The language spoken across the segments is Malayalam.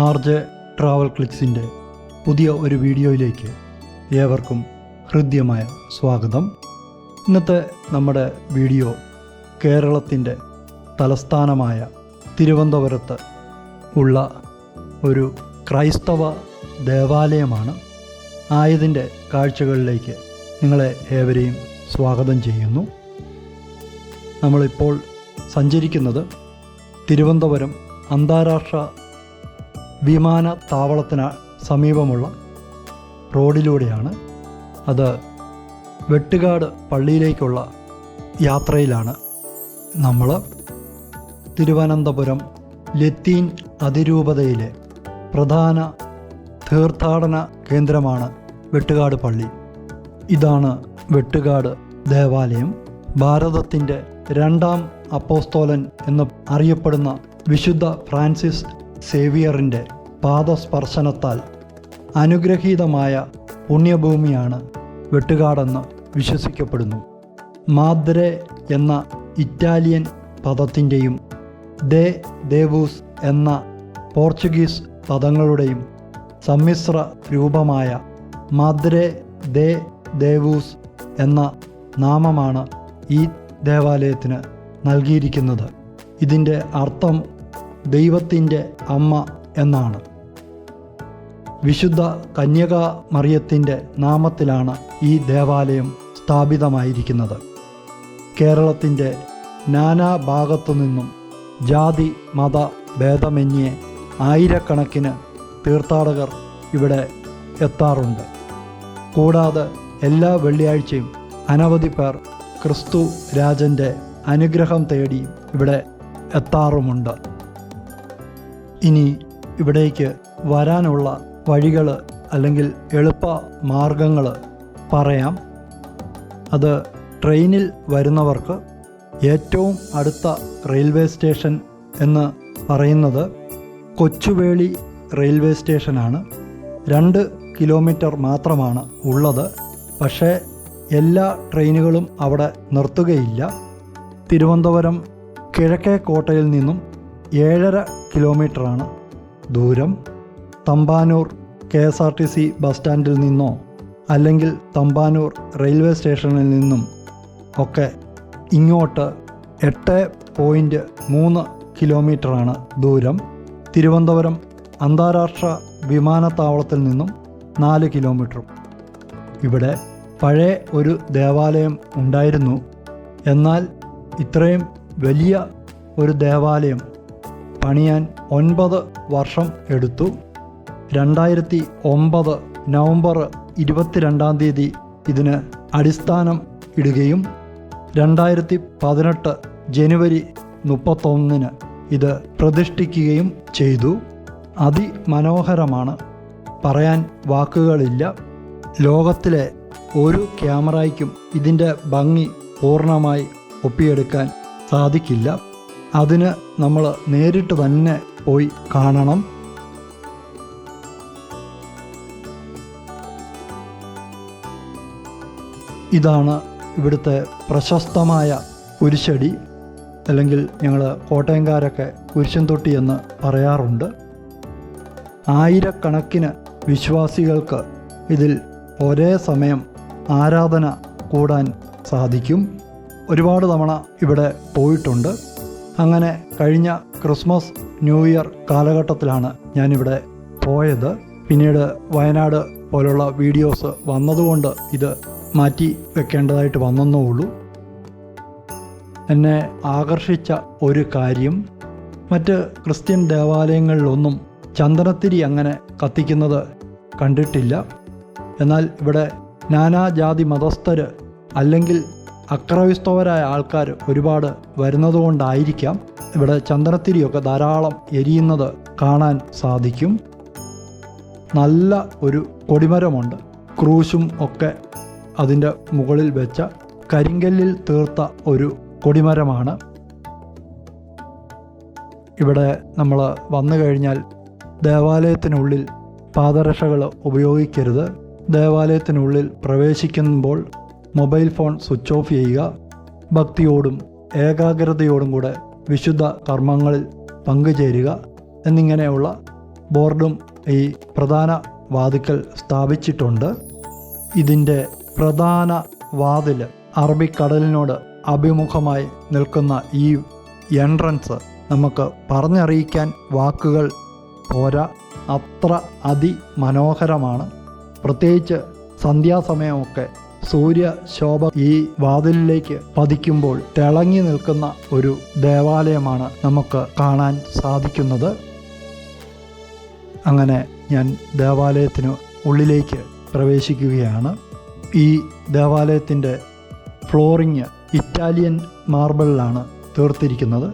ആർ ജെ ട്രാവൽ ക്ലിക്സിന്റെ പുതിയ ഒരു വീഡിയോയിലേക്ക് ഏവർക്കും ഹൃദ്യമായ സ്വാഗതം. ഇന്നത്തെ നമ്മുടെ വീഡിയോ കേരളത്തിന്റെ തലസ്ഥാനമായ തിരുവനന്തപുരത്ത് ഉള്ള ഒരു ക്രൈസ്തവ ദേവാലയമാണ്. ആയതിന്റെ കാഴ്ചകളിലേക്ക് നിങ്ങളെ ഏവരെയും സ്വാഗതം ചെയ്യുന്നു. നമ്മളിപ്പോൾ സഞ്ചരിക്കുന്നത് തിരുവനന്തപുരം അന്താരാഷ്ട്ര വിമാനത്താവളത്തിന് സമീപമുള്ള റോഡിലൂടെയാണ് അത് വെട്ടുകാട് പള്ളിയിലേക്കുള്ള യാത്രയിലാണ്. നമ്മൾ തിരുവനന്തപുരം ലത്തീൻ അതിരൂപതയിലെ പ്രധാന തീർത്ഥാടന കേന്ദ്രമാണ് വെട്ടുകാട് പള്ളി. ഇതാണ് വെട്ടുകാട് ദേവാലയം. ഭാരതത്തിന്റെ രണ്ടാം അപ്പോസ്തോലൻ എന്ന് അറിയപ്പെടുന്ന വിശുദ്ധ ഫ്രാൻസിസ് സേവിയറിന്റെ പാദസ്പർശനത്താൽ അനുഗ്രഹീതമായ പുണ്യഭൂമിയാണ് വെട്ടുകാടെന്ന് വിശ്വസിക്കപ്പെടുന്നു. മാദ്രെ എന്ന ഇറ്റാലിയൻ പദത്തിന്റെയും ദേ ദേവൂസ് എന്ന പോർച്ചുഗീസ് പദങ്ങളുടെയും സമ്മിശ്ര രൂപമായ മാദ്രെ ദേ ദേവൂസ് എന്ന നാമമാണ് ഈ ദേവാലയത്തിന് നൽകിയിരിക്കുന്നത്. ഇതിന്റെ അർത്ഥം ദൈവത്തിന്റെ അമ്മ എന്നാണ്. വിശുദ്ധ കന്യക മറിയത്തിന്റെ നാമത്തിലാണ് ഈ ദേവാലയം സ്ഥാപിതമായിരിക്കുന്നത്. കേരളത്തിന്റെ നാനാ ഭാഗത്തു നിന്നും ജാതി മത ഭേദമന്യേ ആയിരക്കണക്കിന് തീർത്ഥാടകർ ഇവിടെ എത്താറുണ്ട്. കൂടാതെ എല്ലാ വെള്ളിയാഴ്ചയും അനവധി പേർ ക്രിസ്തു രാജന്റെ അനുഗ്രഹം തേടി ഇവിടെ എത്താറുമുണ്ട്. ഇനി ഇവിടേക്ക് വരാനുള്ള വഴികൾ അല്ലെങ്കിൽ എളുപ്പ മാർഗങ്ങൾ പറയാം. അത് ട്രെയിനിൽ വരുന്നവർക്ക് ഏറ്റവും അടുത്ത റെയിൽവേ സ്റ്റേഷൻ എന്ന് പറയുന്നത് കൊച്ചുവേളി റെയിൽവേ സ്റ്റേഷനാണ്. രണ്ട് കിലോമീറ്റർ മാത്രമാണ് ഉള്ളത്. പക്ഷേ എല്ലാ ട്രെയിനുകളും അവിടെ നിർത്തുകയില്ല. തിരുവനന്തപുരം കിഴക്കേ കോട്ടയിൽ നിന്നും ഏഴര കിലോമീറ്ററാണ് ദൂരം. Thampanoor K S R T C bus സ്റ്റാൻഡിൽ നിന്നോ അല്ലെങ്കിൽ തമ്പാനൂർ റെയിൽവേ സ്റ്റേഷനിൽ നിന്നും ഒക്കെ ഇങ്ങോട്ട് എട്ട് പോയിന്റ് മൂന്ന് കിലോമീറ്ററാണ് ദൂരം. തിരുവനന്തപുരം അന്താരാഷ്ട്ര വിമാനത്താവളത്തിൽ നിന്നും നാല് കിലോമീറ്ററും. ഇവിടെ പഴയ ഒരു ദേവാലയം ഉണ്ടായിരുന്നു. എന്നാൽ ഇത്രയും വലിയ ഒരു ദേവാലയം പണിയാൻ ഒൻപത് വർഷം എടുത്തു. രണ്ടായിരത്തി ഒമ്പത് നവംബർ ഇരുപത്തിരണ്ടാം തീയതി ഇതിന് അടിസ്ഥാനം ഇടുകയും രണ്ടായിരത്തി പതിനെട്ട് ജനുവരി മുപ്പത്തൊന്നിന് ഇത് പ്രതിഷ്ഠിക്കുകയും ചെയ്തു. അതിമനോഹരമാണ്. പറയാൻ വാക്കുകളില്ല. ലോകത്തിലെ ഒരു ക്യാമറയ്ക്കും ഇതിന്റെ ഭംഗി പൂർണമായി ഒപ്പിയെടുക്കാൻ സാധിക്കില്ല. അതിന് നമ്മൾ നേരിട്ട് തന്നെ പോയി കാണണം. ഇതാണ് ഇവിടുത്തെ പ്രശസ്തമായ കുരിശടി അല്ലെങ്കിൽ ഞങ്ങൾ കോട്ടയംകാരൊക്കെ കുരിശൻ തൊട്ടി എന്ന് പറയാറുണ്ട്. ആയിരക്കണക്കിന് വിശ്വാസികൾക്ക് ഇതിൽ ഒരേ സമയം ആരാധന കൂടാൻ സാധിക്കും. ഒരുപാട് തവണ ഇവിടെ പോയിട്ടുണ്ട്. അങ്ങനെ കഴിഞ്ഞ ക്രിസ്മസ് ന്യൂ ഇയർ കാലഘട്ടത്തിലാണ് ഞാനിവിടെ പോയത്. പിന്നീട് വയനാട് പോലുള്ള വീഡിയോസ് വന്നതുകൊണ്ട് ഇത് മാറ്റി വെക്കേണ്ടതായിട്ട് വന്നെന്നേ ഉള്ളൂ എന്നെ ആകർഷിച്ച ഒരു കാര്യം മറ്റ് ക്രിസ്ത്യൻ ദേവാലയങ്ങളിലൊന്നും ചന്ദനത്തിരി അങ്ങനെ കത്തിക്കുന്നത് കണ്ടിട്ടില്ല. എന്നാൽ ഇവിടെ നാനാജാതി മതസ്ഥർ അല്ലെങ്കിൽ അക്രവിസ്തവരായ ആൾക്കാർ ഒരുപാട് വരുന്നതുകൊണ്ടായിരിക്കാം ഇവിടെ ചന്ദനത്തിരിയൊക്കെ ധാരാളം എരിയുന്നത് കാണാൻ സാധിക്കും. നല്ല ഒരു കൊടിമരമുണ്ട്. ക്രൂശും ഒക്കെ അതിന്റെ മുകളിൽ വെച്ച കരിങ്കല്ലിൽ തീർത്ത ഒരു കൊടിമരമാണ്. ഇവിടെ നമ്മൾ വന്നു കഴിഞ്ഞാൽ ദേവാലയത്തിനുള്ളിൽ പാദരക്ഷകൾ ഉപയോഗിക്കരുത്. ദേവാലയത്തിനുള്ളിൽ പ്രവേശിക്കുമ്പോൾ മൊബൈൽ ഫോൺ സ്വിച്ച് ഓഫ് ചെയ്യുക ഭക്തിയോടും ഏകാഗ്രതയോടും കൂടെ വിശുദ്ധ കർമ്മങ്ങളിൽ പങ്കുചേരുക എന്നിങ്ങനെയുള്ള ബോർഡും ഈ പ്രധാന വാതിക്കൽ സ്ഥാപിച്ചിട്ടുണ്ട്. ഇതിന്റെ പ്രധാന വാതിൽ അറബിക്കടലിനോട് അഭിമുഖമായി നിൽക്കുന്ന ഈ എൻട്രൻസ് നമുക്ക് പറഞ്ഞറിയിക്കാൻ വാക്കുകൾ പോരാ. അത്ര അതിമനോഹരമാണ്. പ്രത്യേകിച്ച് സന്ധ്യാസമയമൊക്കെ സൂര്യശോഭ ഈ വാതിലിലേക്ക് പതിക്കുമ്പോൾ തിളങ്ങി നിൽക്കുന്ന ഒരു ദേവാലയമാണ് നമുക്ക് കാണാൻ സാധിക്കുന്നത്. അങ്ങനെ ഞാൻ ദേവാലയത്തിന് ഉള്ളിലേക്ക് പ്രവേശിക്കുകയാണ്. ഈ ദേവാലയത്തിന്റെ ഫ്ലോറിങ് ഇറ്റാലിയൻ മാർബിളിലാണ് തീർത്തിരിക്കുന്നത്.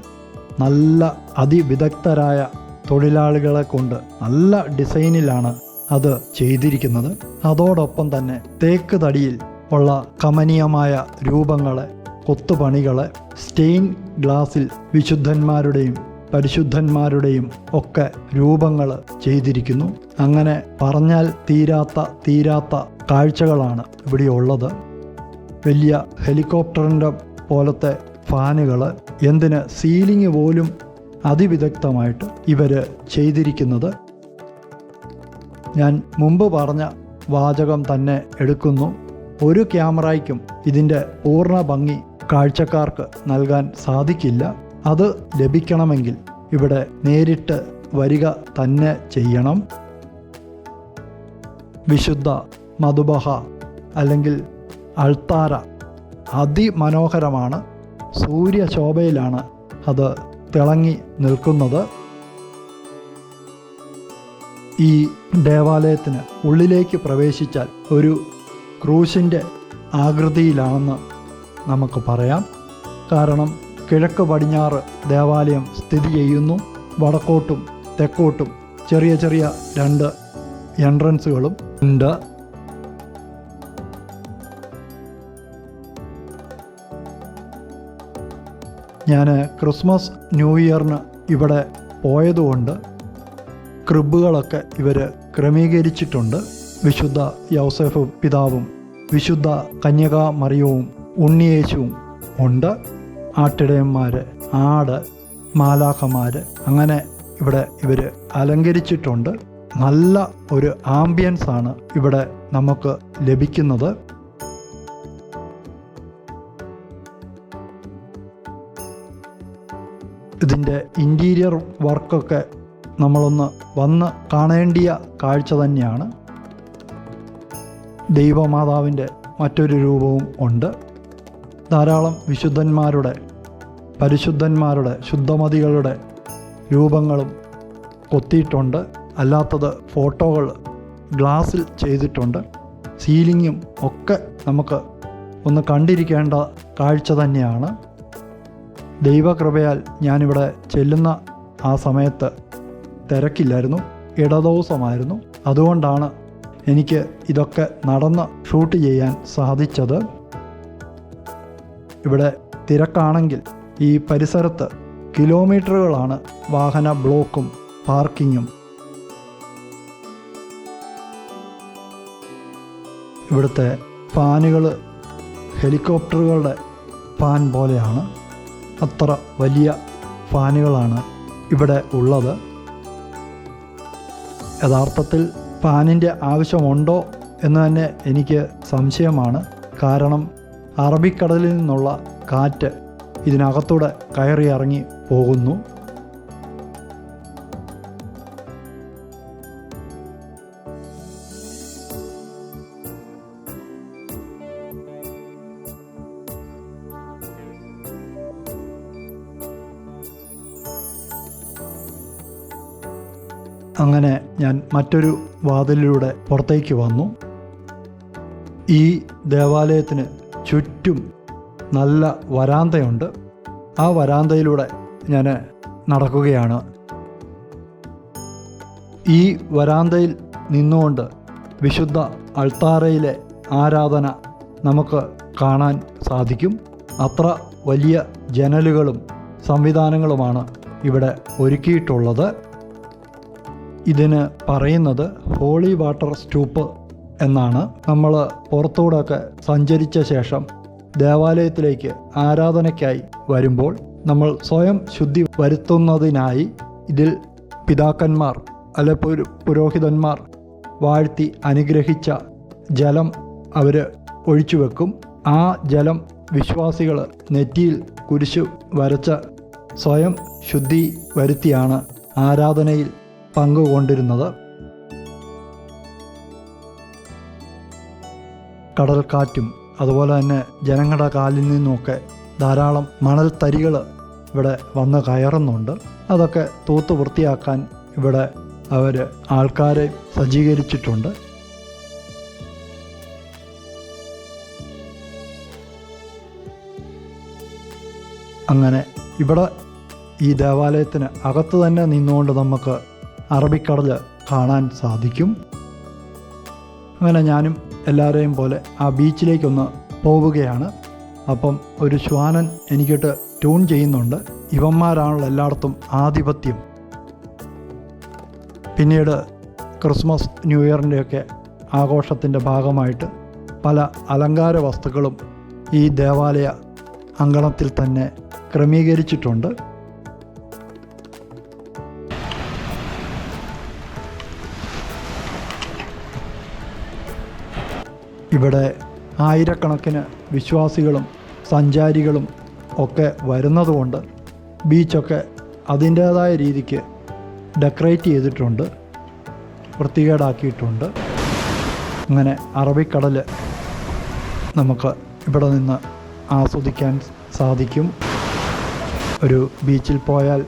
നല്ല അതിവിദഗ്ധരായ തൊഴിലാളികളെ കൊണ്ട് നല്ല ഡിസൈനിലാണ് അത് ചെയ്തിരിക്കുന്നത്. അതോടൊപ്പം തന്നെ തേക്ക് തടിയിൽ ഉള്ള കമനീയമായ രൂപങ്ങളെ കൊത്തുപണികളെ സ്റ്റെയിൻ ഗ്ലാസിൽ വിശുദ്ധന്മാരുടെയും പരിശുദ്ധന്മാരുടെയും ഒക്കെ രൂപങ്ങൾ ചെയ്തിരിക്കുന്നു. അങ്ങനെ പറഞ്ഞാൽ തീരാത്ത തീരാത്ത കാഴ്ചകളാണ് ഇവിടെ ഉള്ളത്. വലിയ ഹെലികോപ്റ്ററിന്റെ പോലത്തെ ഫാനുകൾ എന്തിന് സീലിംഗ് പോലും അതിവിദഗ്ധമായിട്ട് ഇവർ ചെയ്തിരിക്കുന്നത്? ഞാൻ മുമ്പ് പറഞ്ഞ വാചകം തന്നെ എടുക്കുന്നു. ഒരു ക്യാമറയ്ക്കും ഇതിന്റെ പൂർണ ഭംഗി കാഴ്ചക്കാർക്ക് നൽകാൻ സാധിക്കില്ല. അത് ലഭിക്കണമെങ്കിൽ ഇവിടെ നേരിട്ട് വരിക തന്നെ ചെയ്യണം. വിശുദ്ധ മധുബഹ അല്ലെങ്കിൽ അൾത്താര അതിമനോഹരമാണ്. സൂര്യശോഭയിലാണ് അത് തിളങ്ങി നിൽക്കുന്നത്. ഈ ദേവാലയത്തിന് ഉള്ളിലേക്ക് പ്രവേശിച്ചാൽ ഒരു ക്രൂശിന്റെ ആകൃതിയിലാണെന്ന് നമുക്ക് പറയാം. കാരണം കിഴക്ക് പടിഞ്ഞാറ് ദേവാലയം സ്ഥിതി ചെയ്യുന്നു. വടക്കോട്ടും തെക്കോട്ടും ചെറിയ ചെറിയ രണ്ട് എൻട്രൻസുകളും ഉണ്ട്. ഞാൻ ക്രിസ്മസ് ന്യൂ ഇയറിന് ഇവിടെ പോയതുകൊണ്ട് ക്രിബുകളൊക്കെ ഇവർ ക്രമീകരിച്ചിട്ടുണ്ട്. വിശുദ്ധ യൗസഫ് പിതാവും വിശുദ്ധ കന്യക മറിയവും ഉണ്ണിയേശുവും ഉണ്ട്. ആട്ടിടയന്മാർ ആട് മാലാഖമാർ അങ്ങനെ ഇവിടെ ഇവർ അലങ്കരിച്ചിട്ടുണ്ട്. നല്ല ഒരു ആംബിയൻസ് ആണ് ഇവിടെ നമുക്ക് ലഭിക്കുന്നത്. ഇതിന്റെ ഇന്റീരിയർ വർക്കൊക്കെ നമ്മളൊന്ന് വന്ന് കാണേണ്ടിയ കാഴ്ച തന്നെയാണ്. ദൈവമാതാവിന്റെ മറ്റൊരു രൂപവും ഉണ്ട്. ധാരാളം വിശുദ്ധന്മാരുടെ പരിശുദ്ധന്മാരുടെ ശുദ്ധമതികളുടെ രൂപങ്ങളും കൊത്തിയിട്ടുണ്ട് അല്ലാത്തത് ഫോട്ടോകൾ ഗ്ലാസ്സിൽ ചെയ്തിട്ടുണ്ട്. സീലിങ്ങും ഒക്കെ നമുക്ക് ഒന്ന് കണ്ടിരിക്കേണ്ട കാഴ്ച തന്നെയാണ്. ദൈവകൃപയാൽ ഞാനിവിടെ ചെല്ലുന്ന ആ സമയത്ത് തിരക്കില്ലായിരുന്നു ഇടദിവസമായിരുന്നു അതുകൊണ്ടാണ് എനിക്ക് ഇതൊക്കെ നടന്ന് ഷൂട്ട് ചെയ്യാൻ സാധിച്ചത് ഇവിടെ തിരക്കാണെങ്കിൽ ഈ പരിസരത്ത് കിലോമീറ്ററുകളാണ് വാഹന ബ്ലോക്കും പാർക്കിങ്ങും. ഇവിടുത്തെ ഫാനുകൾ ഹെലികോപ്റ്ററുകളുടെ ഫാൻ പോലെയാണ്. അത്ര വലിയ ഫാനുകളാണ് ഇവിടെ ഉള്ളത്. യഥാർത്ഥത്തിൽ ഫാനിന്റെ ആവശ്യമുണ്ടോ എന്ന് തന്നെ എനിക്ക് സംശയമാണ്. കാരണം അറബിക്കടലിൽ നിന്നുള്ള കാറ്റ് ഇതിനകത്തൂടെ കയറി ഇറങ്ങി പോകുന്നു. അങ്ങനെ ഞാൻ മറ്റൊരു വാതിലിലൂടെ പുറത്തേക്ക് വന്നു. ഈ ദേവാലയത്തിന് ചുറ്റും നല്ല വരാന്തയുണ്ട്. ആ വരാന്തയിലൂടെ ഞാൻ നടക്കുകയാണ്. ഈ വരാന്തയിൽ നിന്നുകൊണ്ട് വിശുദ്ധ അൾത്താറയിലെ ആരാധന നമുക്ക് കാണാൻ സാധിക്കും. അത്ര വലിയ ജനലുകളും സംവിധാനങ്ങളുമാണ് ഇവിടെ ഒരുക്കിയിട്ടുള്ളത്. ഇതിന് പറയുന്നത് ഹോളി വാട്ടർ സ്റ്റൂപ്പ് എന്നാണ്. നമ്മൾ പുറത്തൂടെയൊക്കെ സഞ്ചരിച്ച ശേഷം ദേവാലയത്തിലേക്ക് ആരാധനയ്ക്കായി വരുമ്പോൾ നമ്മൾ സ്വയം ശുദ്ധി വരുത്തുന്നതിനായി ഇതിൽ പിതാക്കന്മാർ അല്ലെ പുരു- പുരോഹിതന്മാർ വാഴ്ത്തി അനുഗ്രഹിച്ച ജലം അവർ ഒഴിച്ചു വെക്കും. ആ ജലം വിശ്വാസികൾ നെറ്റിയിൽ കുരിശു വരച്ച സ്വയം ശുദ്ധി വരുത്തിയാണ് ആരാധനയിൽ പങ്കുകൊണ്ടിരുന്നത്. കടൽക്കാറ്റും അതുപോലെ തന്നെ ജനങ്ങളുടെ കാലിൽ നിന്നുമൊക്കെ ധാരാളം മണൽ തരികൾ ഇവിടെ വന്ന് കയറുന്നുണ്ട്. അതൊക്കെ തൂത്ത് വൃത്തിയാക്കാൻ ഇവിടെ അവർ ആൾക്കാരെ സജ്ജീകരിച്ചിട്ടുണ്ട്. അങ്ങനെ ഇവിടെ ഈ ദേവാലയത്തിന് അകത്ത് തന്നെ നിന്നുകൊണ്ട് നമുക്ക് അറബിക്കടൽ കാണാൻ സാധിക്കും. അങ്ങനെ ഞാനും എല്ലാവരെയും പോലെ ആ ബീച്ചിലേക്കൊന്ന് പോവുകയാണ്. അപ്പം ഒരു ശ്വാനൻ എനിക്കിട്ട് ട്യൂൺ ചെയ്യുന്നുണ്ട്. ഇവന്മാരാണല്ലോ എല്ലായിടത്തും ആധിപത്യം. പിന്നീട് ക്രിസ്മസ് ന്യൂ ഇയറിന്റെയൊക്കെ ആഘോഷത്തിന്റെ ഭാഗമായിട്ട് പല അലങ്കാര വസ്തുക്കളും ഈ ദേവാലയ അങ്കണത്തിൽ തന്നെ ക്രമീകരിച്ചിട്ടുണ്ട്. ഇവിടെ ആയിരക്കണക്കിന് വിശ്വാസികളും സഞ്ചാരികളും ഒക്കെ വരുന്നതുകൊണ്ട് ബീച്ചൊക്കെ അതിന്റേതായ രീതിക്ക് ഡെക്കറേറ്റ് ചെയ്തിട്ടുണ്ട് വൃത്തികേടാക്കിയിട്ടുണ്ട്. അങ്ങനെ അറബിക്കടൽ നമുക്ക് ഇവിടെ നിന്ന് ആസ്വദിക്കാൻ സാധിക്കും. ഒരു ബീച്ചിൽ പോയാൽ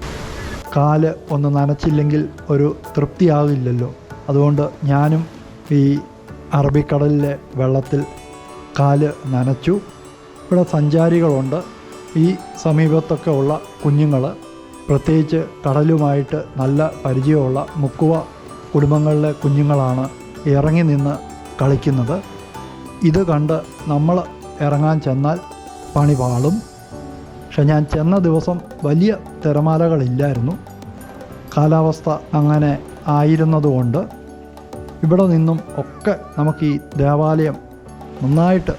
കാൽ ഒന്ന് നനച്ചില്ലെങ്കിൽ ഒരു തൃപ്തിയാവില്ലല്ലോ. അതുകൊണ്ട് ഞാനും ഈ അറബിക്കടലിലെ വെള്ളത്തിൽ കാൽ നനച്ചു. ഇവിടെ സഞ്ചാരികളുണ്ട്. ഈ സമീപത്തൊക്കെ ഉള്ള കുഞ്ഞുങ്ങൾ പ്രത്യേകിച്ച് കടലുമായിട്ട് നല്ല പരിചയമുള്ള മുക്കുവ കുടുംബങ്ങളിലെ കുഞ്ഞുങ്ങളാണ് ഇറങ്ങി നിന്ന് കളിക്കുന്നത്. ഇത് കണ്ട് നമ്മൾ ഇറങ്ങാൻ ചെന്നാൽ പണി പാളും. പക്ഷെ ഞാൻ ചെന്ന ദിവസം വലിയ തിരമാലകളില്ലായിരുന്നു. കാലാവസ്ഥ അങ്ങനെ ആയിരുന്നതുകൊണ്ട് ഇവിടെ നിന്നും ഒക്കെ നമുക്ക് ഈ ദേവാലയം നന്നായിട്ട്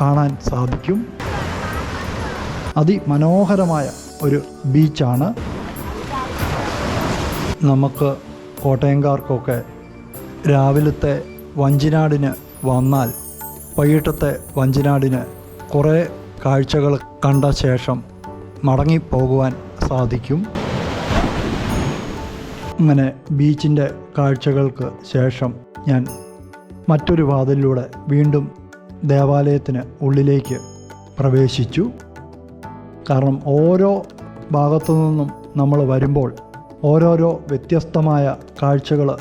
കാണാൻ സാധിക്കും. അതിമനോഹരമായ ഒരു ബീച്ചാണ്. നമുക്ക് കോട്ടയംകാർക്കൊക്കെ രാവിലത്തെ വഞ്ചിനാടിന് വന്നാൽ വൈകിട്ടത്തെ വഞ്ചിനാടിന് കുറേ കാഴ്ചകൾ കണ്ട ശേഷം മടങ്ങിപ്പോകുവാൻ സാധിക്കും. അങ്ങനെ ബീച്ചിന്റെ കാഴ്ചകൾക്ക് ശേഷം ഞാൻ മറ്റൊരു വാതിലിലൂടെ വീണ്ടും ദേവാലയത്തിന് ഉള്ളിലേക്ക് പ്രവേശിച്ചു. കാരണം ഓരോ ഭാഗത്തു നിന്നും നമ്മൾ വരുമ്പോൾ ഓരോരോ വ്യത്യസ്തമായ കാഴ്ചകൾ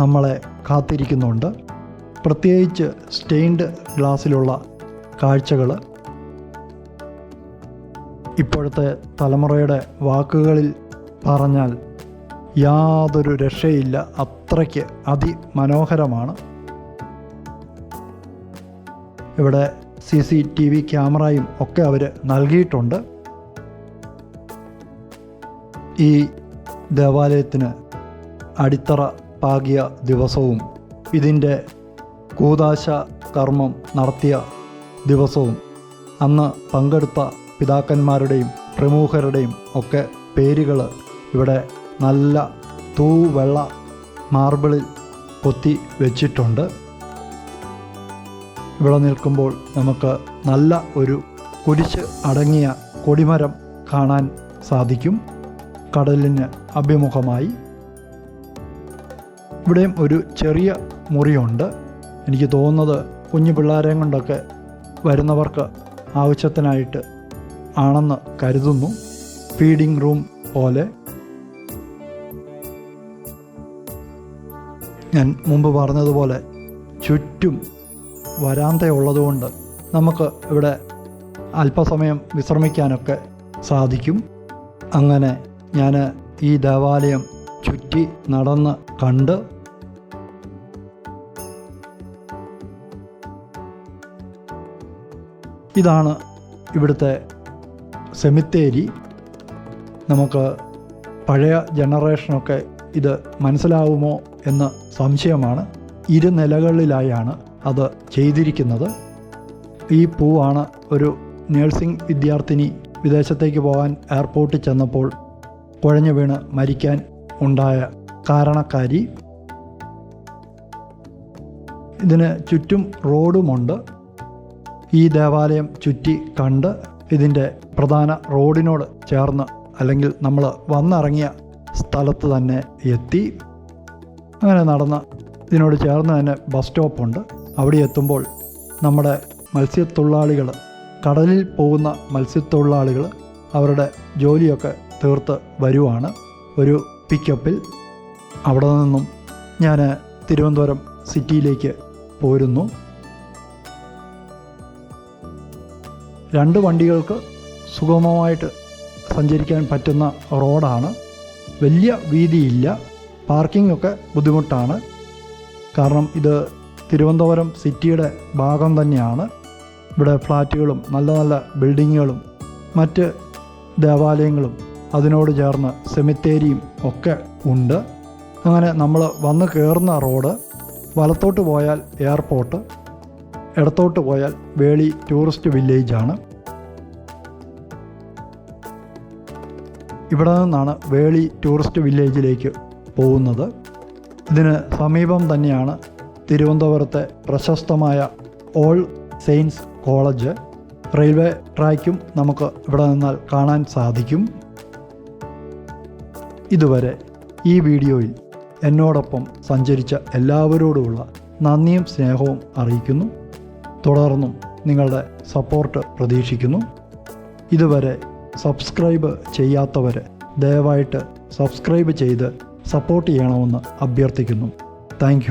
നമ്മളെ കാത്തിരിക്കുന്നുണ്ട്. പ്രത്യേകിച്ച് സ്റ്റെയിൻഡ് ഗ്ലാസ്സിലുള്ള കാഴ്ചകൾ. ഇപ്പോഴത്തെ തലമുറയുടെ വാക്കുകളിൽ പറഞ്ഞാൽ യാതൊരു രക്ഷയില്ല. അത്രയ്ക്ക് അതിമനോഹരമാണ്. ഇവിടെ സി സി ടി വി ക്യാമറയും ഒക്കെ അവർ നൽകിയിട്ടുണ്ട്. ഈ ദേവാലയത്തിന് അടിത്തറ പാകിയ ദിവസവും ഇതിന്റെ കൂതാശ കർമ്മം നടത്തിയ ദിവസവും അന്ന് പങ്കെടുത്ത പിതാക്കന്മാരുടെയും പ്രമുഖരുടെയും ഒക്കെ പേരുകൾ ഇവിടെ നല്ല തൂവെള്ള മാർബിളിൽ കൊത്തി വെച്ചിട്ടുണ്ട്. ഇവിടെ നിൽക്കുമ്പോൾ നമുക്ക് നല്ല ഒരു കുരിശ് അടങ്ങിയ കൊടിമരം കാണാൻ സാധിക്കും. കടലിന് അഭിമുഖമായി. ഇവിടെയും ഒരു ചെറിയ മുറിയുണ്ട്. എനിക്ക് തോന്നുന്നത് കുഞ്ഞു പിള്ളേരെയും കൊണ്ടൊക്കെ വരുന്നവർക്ക് ആവശ്യത്തിനായിട്ട് ആണെന്ന് കരുതുന്നു. ഫീഡിംഗ് റൂം പോലെ ഞാൻ മുമ്പ് പറഞ്ഞതുപോലെ ചുറ്റും വരാന്തയുള്ളതുകൊണ്ട് നമുക്ക് ഇവിടെ അല്പസമയം വിശ്രമിക്കാനൊക്കെ സാധിക്കും. അങ്ങനെ ഞാൻ ഈ ദേവാലയം ചുറ്റി നടന്ന് കണ്ട് ഇതാണ് ഇവിടുത്തെ സെമിത്തേരി. നമുക്ക് പഴയ ജനറേഷനൊക്കെ ഇത് മനസ്സിലാവുമോ എന്ന് സംശയമാണ് ഇരുനിലകളിലായാണ് അത് ചെയ്തിരിക്കുന്നത്. ഈ പൂവാണ് ഒരു നഴ്സിംഗ് വിദ്യാർത്ഥിനി വിദേശത്തേക്ക് പോകാൻ എയർപോർട്ടിൽ ചെന്നപ്പോൾ കുഴഞ്ഞു വീണ് മരിക്കാൻ ഉണ്ടായ കാരണക്കാരി. ഇതിന് ചുറ്റും റോഡുമുണ്ട്. ഈ ദേവാലയം ചുറ്റി കണ്ട് ഇതിന്റെ പ്രധാന റോഡിനോട് ചേർന്ന് അല്ലെങ്കിൽ നമ്മൾ വന്നിറങ്ങിയ സ്ഥലത്ത് തന്നെ എത്തി. അങ്ങനെ നടന്ന് ഇതിനോട് ചേർന്ന് തന്നെ ബസ് സ്റ്റോപ്പുണ്ട്. അവിടെ എത്തുമ്പോൾ നമ്മുടെ മത്സ്യത്തൊഴിലാളികൾ കടലിൽ പോകുന്ന മത്സ്യത്തൊഴിലാളികൾ അവരുടെ ജോലിയൊക്കെ തീർത്ത് വരുവാണ്. ഒരു പിക്കപ്പിൽ അവിടെ നിന്നും ഞാൻ തിരുവനന്തപുരം സിറ്റിയിലേക്ക് പോരുന്നു. രണ്ട് വണ്ടികൾക്ക് സുഗമമായിട്ട് സഞ്ചരിക്കാൻ പറ്റുന്ന റോഡാണ്. വലിയ വീതിയില്ല. പാർക്കിംഗ് ഒക്കെ ബുദ്ധിമുട്ടാണ്. കാരണം ഇത് തിരുവനന്തപുരം സിറ്റിയുടെ ഭാഗം തന്നെയാണ്. ഇവിടെ ഫ്ലാറ്റുകളും നല്ല നല്ല ബിൽഡിങ്ങുകളും മറ്റ് ദേവാലയങ്ങളും അതിനോട് ചേർന്ന് സെമിത്തേരിയും ഒക്കെ ഉണ്ട്. അങ്ങനെ നമ്മൾ വന്ന് കയറുന്ന റോഡ് വലത്തോട്ട് പോയാൽ എയർപോർട്ട് ഇടത്തോട്ട് പോയാൽ വേളി ടൂറിസ്റ്റ് വില്ലേജാണ്. ഇവിടെ നിന്നാണ് വേളി ടൂറിസ്റ്റ് വില്ലേജിലേക്ക് പോകുന്നത്. ഇതിന് സമീപം തന്നെയാണ് തിരുവനന്തപുരത്തെ പ്രശസ്തമായ ഓൾ സെയിൻസ് കോളേജ്. റെയിൽവേ ട്രാക്കും നമുക്ക് ഇവിടെ നിന്നാൽ കാണാൻ സാധിക്കും. ഇതുവരെ ഈ വീഡിയോയിൽ എന്നോടൊപ്പം സഞ്ചരിച്ച എല്ലാവരോടുമുള്ള നന്ദിയും സ്നേഹവും അറിയിക്കുന്നു. തുടർന്നും നിങ്ങളുടെ സപ്പോർട്ട് പ്രതീക്ഷിക്കുന്നു. ഇതുവരെ സബ്സ്ക്രൈബ് ചെയ്യാത്തവർ ദയവായിട്ട് സബ്സ്ക്രൈബ് ചെയ്ത് സപ്പോർട്ട് ചെയ്യണമെന്ന് അഭ്യർത്ഥിക്കുന്നു. താങ്ക്